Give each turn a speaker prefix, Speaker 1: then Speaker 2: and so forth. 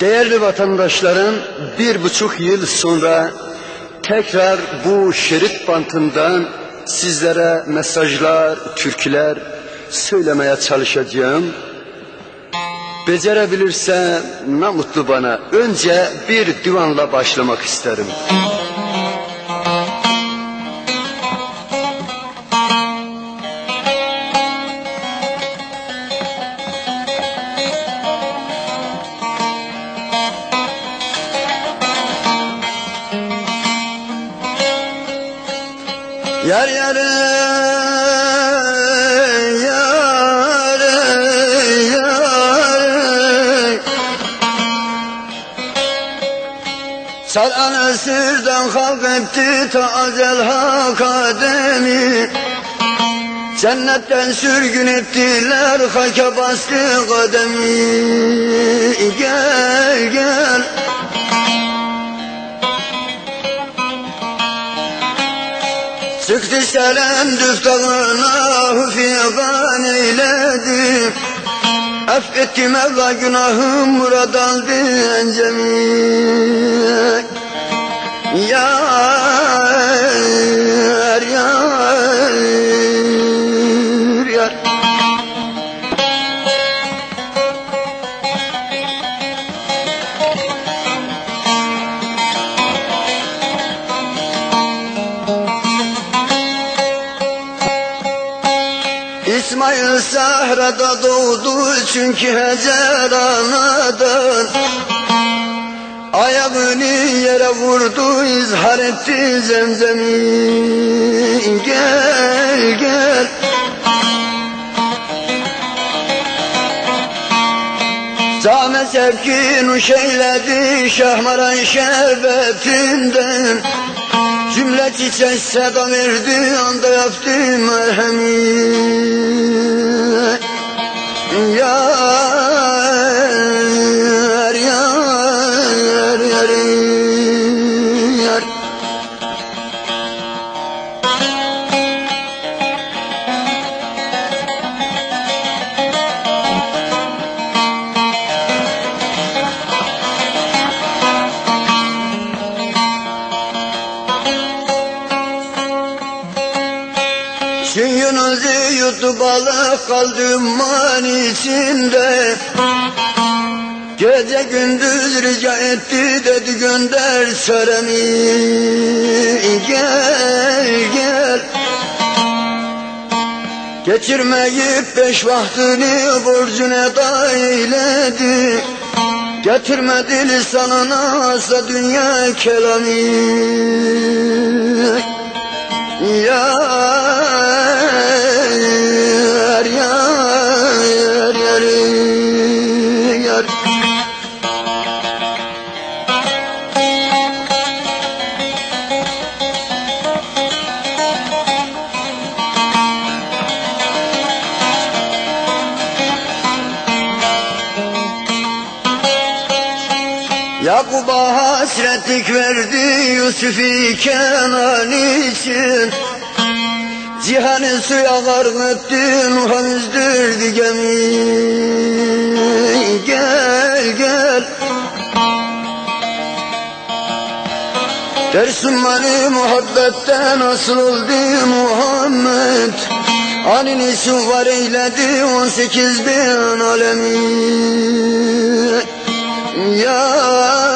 Speaker 1: Değerli vatandaşlarım, bir buçuk yıl sonra tekrar bu şerit bantından sizlere mesajlar, türküler söylemeye çalışacağım. Becerebilirse ne mutlu bana. Önce bir divanla başlamak isterim. Yar yar yar yar Saran esirden halk etti tazel hak ademi. Cennetten sürgün ettiler haka bastı kademi. Gel gel Çıktı selendüf dağına hüfigan eyledi. Affetti Mevla günahım murad aldı encemi Yar İsmail sahrada doğdu çünkü Hacer anadan Ayağını yere vurdu izhar etti zemzemi Gel gel. Zahme sevki nuş eyledi şahmaran şerbetinden. Cümle çiçek seda verdi anda yaptı merhemi Suyunuzu yuttu balık kaldı man içinde. Gece gündüz rica etti dedi gönder seremi. Gel gel. Getirmeyip beş vaktini borcuna da eyledi. Getirmedi lisanına asla dünya kelamı. Yar Yakub'a hasretlik verdi Yusuf'i Kenan için. Cihanı suya garg etti Nuh'a üzdürdü gemi Gel gel. Dersim beni muhabbetten asıl oldu Muhammed. Anini var eyledi on sekiz bin alemi Yeah.